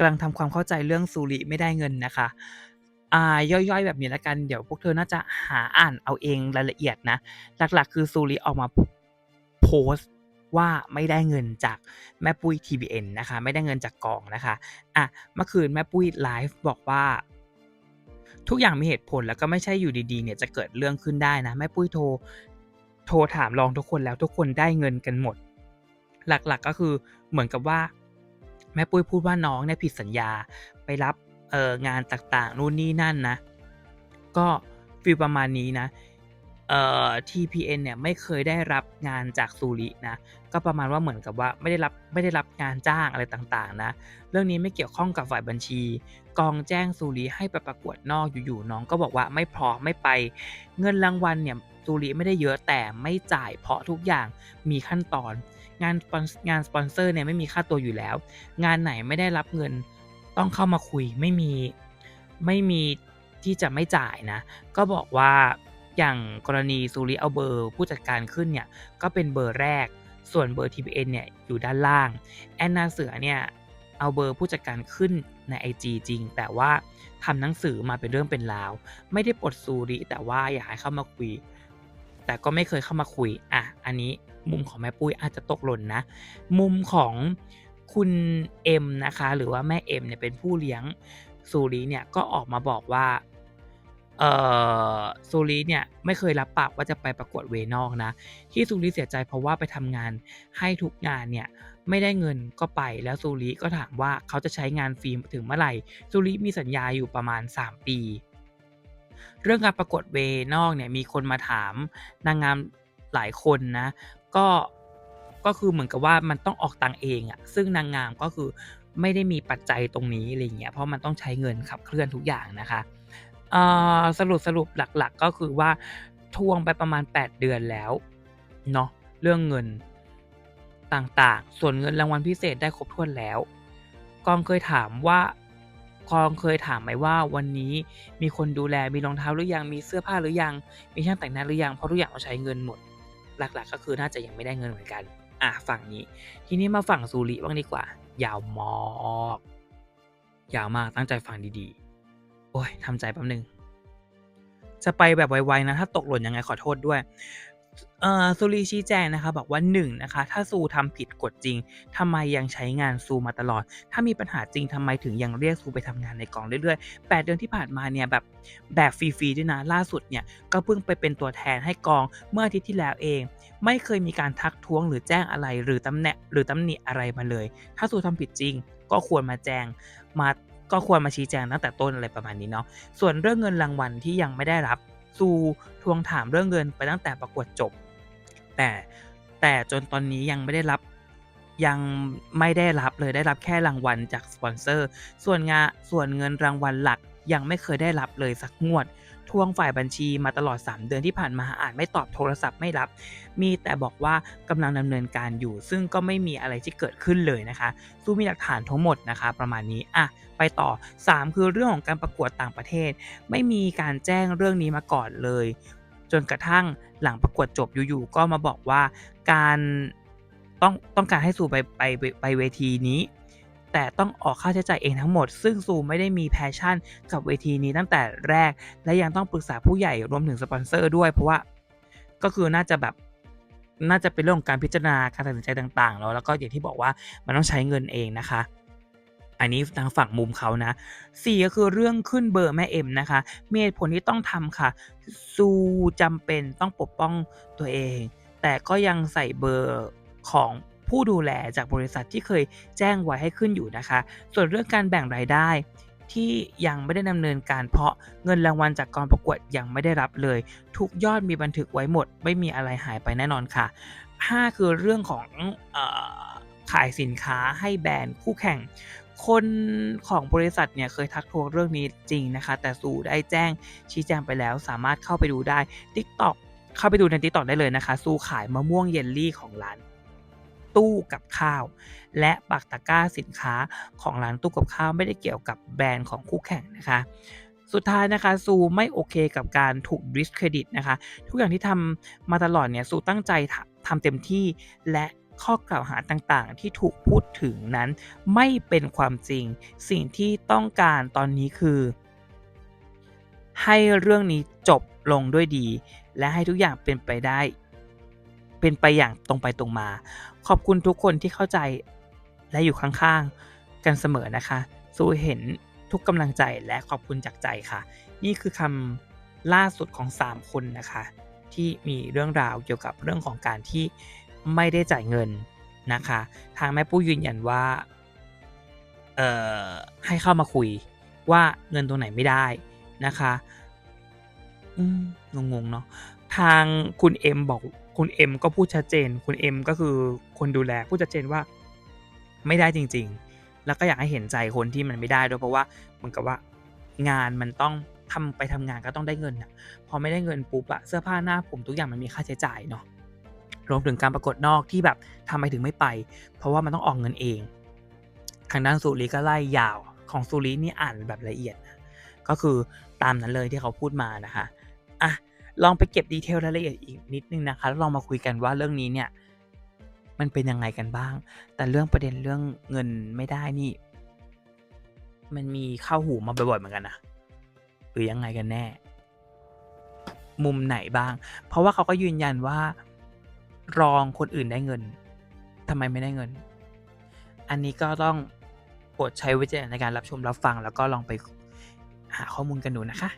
กำลังทำความเข้าใจเรื่องซูริไม่ได้เงินนะคะอ่าย่อยๆ แบบนี้ล้วกันเดี๋ยวพวกเธอน่าจะหาอ่านเอาเองรายละเอียดนะ หลักๆ คือซูริออกมาโพสต์ว่าไม่ได้เงินจากแม่ปุ้ย TBN นะคะ ไม่ได้เงินจากกองนะคะอะเมื่อคืนแม่ปุ้ยไลฟ์บอกว่าทุกอย่างมีเหตุผลแล้วก็ไม่ใช่อยู่ดีๆ เนี่ยจะเกิดเรื่องขึ้นได้นะแม่ปุ้ยโทรโทรถามรองทุกคนแล้วทุกคนได้เงินกันหมด หลักๆก็คือเหมือนกับว่า แม่ปุ้ยพูดว่าน้องเนี่ยผิดสัญญาไปรับเอองานต่างๆนู่นนี่นั่นนะ ก็ฟีลประมาณนี้นะเอ่อ TPN เนี่ยไม่เคยได้รับงานจากซูรินะ ก็ประมาณว่าเหมือนกับว่าไม่ได้รับไม่ได้รับงานจ้างอะไรต่างๆ นะ เรื่องนี้ไม่เกี่ยวข้องกับฝ่ายบัญชี กองแจ้งซูริให้ไปประกวดนอกอยู่ๆน้องก็บอกว่าไม่พร้อมไม่ไป เงินรางวัลเนี่ยซูริไม่ได้เยอะแต่ไม่จ่ายเพราะทุกอย่างมีขั้นตอน งานสปอนงานสปอนเซอร์เนี่ยไม่มีค่าตัวอยู่แล้ว งานไหนไม่ได้รับเงินต้องเข้ามาคุยไม่มีไม่มีที่จะไม่จ่ายนะ ก็บอกว่าอย่างกรณีซูริเอาเบอร์ผู้จัดการขึ้นเนี่ยก็เป็นเบอร์แรก ส่วนเบอร์ TPN เนี่ยอยู่ด้านล่าง แอนนาเสือเนี่ยเอาเบอร์ผู้จัดการขึ้นในไอจีจริง แต่ว่าทำหนังสือมาเป็นเรื่องเป็นราว ไม่ได้ปลดซูริแต่ว่าอยากให้เข้ามาคุย แต่ก็ไม่เคยเข้ามาคุยอะอันนี้ มุมของแม่ปุ้ยอาจจะตกหล่นนะ มุมของคุณเอ็มนะคะ หรือว่าแม่เอ็มเนี่ยเป็นผู้เลี้ยงซูริเนี่ยก็ออกมาบอกว่าเอ่อซูริเนี่ยไม่เคยรับปากว่าจะไปประกวดเวนอกนะ ที่ซูริเสียใจเพราะว่าไปทำงานให้ทุกงานเนี่ยไม่ได้เงินก็ไปแล้วซูริก็ถามว่าเขาจะใช้งานฟรีถึงเมื่อไหร่ซูริมีสัญญาอยู่ประมาณ 3 ปี เรื่องการประกวดเวนอกเนี่ยมีคนมาถามนางงามหลายคนนะ ก็ก็คือเหมือนกับว่ามันต้องออกตังเองอะซึ่งนางงามก็คือไม่ได้มีปัจจัยตรงนี้อะไรเงี้ยเพราะมันต้องใช้เงินขับเคลื่อนทุกอย่างนะคะอ่อสรุปสรุปหลักๆ ก็คือว่าทวงไปประมาณ 8 เดือนแล้วเนาะเรื่องเงินต่างๆ ส่วนเงินรางวัลพิเศษได้ครบถ้วนแล้ว กองเคยถามว่ากองเคยถามไหมว่าวันนี้มีคนดูแลมีรองเท้าหรือยังมีเสื้อผ้าหรือยังมีช่างแต่งหน้าหรือยังเพราะทุกอย่างต้องใช้เงินหมด หลักๆ ก็คือน่าจะยังไม่ได้เงินเหมือนกัน อะฝั่งนี้ ทีนี้มาฝั่งซูริบ้างดีกว่า ยาวมากยาวมากตั้งใจฟังดีๆ โอ้ยทำใจแป๊บหนึ่งจะไปแบบไวๆนะ ถ้าตกหล่นยังไงขอโทษด้วย ซูริชี้แจงนะคะบอกว่า1นะคะถ้าซูทำผิดกฎจริงทำไมยังใช้งานซูมาตลอด ถ้ามีปัญหาจริงทำไมถึงยังเรียกซูไปทำงานในกองเรื่อยๆ 8 เดือนที่ผ่านมาเนี่ยแบบแบบฟรีๆด้วยนะล่าสุดเนี่ยก็เพิ่งไปเป็นตัวแทนให้กองเมื่ออาทิตย์ที่แล้วเอง ไม่เคยมีการทักท้วงหรือแจ้งอะไรหรือตำแหน่งหรือตำหนิอะไรมาเลย ถ้าซูทำผิดจริง ก็ควรมาแจ้งมาก็ควรมาชี้แจงตั้งแต่ต้นอะไรประมาณนี้เนาะส่วนเรื่องเงินรางวัลที่ยังไม่ได้รับ ซูทวงถามเรื่องเงินไปตั้งแต่ประกวดจบ แต่แต่จนตอนนี้ยังไม่ได้รับ ยังไม่ได้รับเลยได้รับแค่รางวัลจากสปอนเซอร์ ส่วนงาส่วนเงินรางวัลหลักยังไม่เคยได้รับเลยสักงวด ทวงฝ่ายบัญชีมาตลอด 3 เดือนที่ผ่านมาอาจไม่ตอบโทรศัพท์ไม่รับ มีแต่บอกว่ากำลังดำเนินการอยู่ ซึ่งก็ไม่มีอะไรที่เกิดขึ้นเลยนะคะซูมีหลักฐานทั้งหมดนะคะ ประมาณนี้อะไปต่อ 3 คือเรื่องของการประกวดต่างประเทศ ไม่มีการแจ้งเรื่องนี้มาก่อนเลย จนกระทั่งหลังประกวดจบอยู่ๆก็มาบอกว่าการ ต้องต้องการให้ซูไปไปไปเวทีนี้ แต่ต้องออกค่าใช้จ่ายเองทั้งหมด ซึ่งซูไม่ได้มี passion กับเวทีนี้ตั้งแต่แรก และยังต้องปรึกษาผู้ใหญ่รวมถึงสปอนเซอร์ด้วยเพราะว่าก็คือน่าจะแบบน่าจะเป็นเรื่องของการพิจารณาการตัดสินใจต่างๆแล้วแล้วก็อย่างที่บอกว่ามันต้องใช้เงินเองนะคะ อันนี้ทางฝั่งมุมเขานะ4ก็คือเรื่องขึ้นเบอร์แม่เอ็มนะคะมีเหตุผลที่ต้องทำค่ะ ซูจำเป็นต้องปกป้องตัวเอง แต่ก็ยังใส่เบอร์ ของผู้ดูแลจากบริษัทที่เคยแจ้งไว้ให้ขึ้นอยู่นะคะ ส่วนเรื่องการแบ่งรายได้ ที่ยังไม่ได้ดำเนินการเพราะเงินรางวัลจากกองประกวดยังไม่ได้รับเลย ทุกยอดมีบันทึกไว้หมด ไม่มีอะไรหายไปแน่นอนค่ะ 5 คือเรื่องของออขายสินค้าให้แบรนด์คู่แข่ง คนของบริษัทเนี่ยเคยทักท้วงเรื่องนี้จริงนะคะ แต่ซูได้แจ้งชี้แจงไปแล้วสามารถเข้าไปดูได้ TikTok เข้าไปดูใน TikTok ได้เลยนะคะซูขายมะม่วงเยลลี่ของร้าน ตู้กับข้าว และปักตะกร้าสินค้าของร้านตู้กับข้าวไม่ได้เกี่ยวกับแบรนด์ของคู่แข่งนะคะ สุดท้ายนะคะซูไม่โอเคกับการถูก discredit นะคะ ทุกอย่างที่ทำมาตลอดเนี่ยซูตั้งใจททำเต็มที่และข้อกล่าวหาต่างๆ ที่ถูกพูดถึงนั้นไม่เป็นความจริง สิ่งที่ต้องการตอนนี้คือ ให้เรื่องนี้จบลงด้วยดี และให้ทุกอย่างเป็นไปได้ เป็นไปอย่างตรงไปตรงมา ขอบคุณทุกคนที่เข้าใจและอยู่ข้างๆ กันเสมอนะคะ สู้เห็นทุกกำลังใจและขอบคุณจากใจค่ะ นี่คือคำล่าสุดของ 3 คนนะคะ ที่มีเรื่องราวเกี่ยวกับเรื่องของการที่ไม่ได้จ่ายเงินนะคะ ทางแม่ปุ้ยยืนยันว่าเอ่อให้เข้ามาคุยว่าเงินตรงไหนไม่ได้นะคะอืมงงๆเนาะทางคุณเอ็มบอก คุณเอ็มก็พูดชัดเจน คุณเอ็มก็คือคนดูแลพูดชัดเจนว่าไม่ได้จริง ๆ แล้วก็อยากให้เห็นใจคนที่มันไม่ได้ด้วยเพราะว่าเหมือนกับว่างานมันต้องทำไปทำงานก็ต้องได้เงินนะพอไม่ได้เงินปุ๊บอะเสื้อผ้าหน้าผมทุกอย่างมันมีค่าใช้จ่ายเนาะรวมถึงการประกวดนอกที่แบบทำไมถึงไม่ไป เพราะว่ามันต้องออกเงินเองทางด้านสุริก็ไล่ยาวของสุรินี่อ่านแบบละเอียดนะก็คือตามนั้นเลยที่เขาพูดมานะคะอะ ลองไปเก็บดีเทลรายละเอียดอีกนิดนึงนะคะแล้วลองมาคุยกันว่าเรื่องนี้เนี่ยมันเป็นยังไงกันบ้าง แต่เรื่องประเด็นเรื่องเงินไม่ได้นี่ มันมีเข้าหูมาบ่อยๆเหมือนกันนะหรือยังไงกันแน่ มุมไหนบ้าง เพราะว่าเขาก็ยืนยันว่า รองคนอื่นได้เงินทำไมไม่ได้เงิน อันนี้ก็ต้องโปรดใช้วิจารณญาณในการรับชมรับฟัง แล้วก็ลองไปหาข้อมูลกันดูนะคะ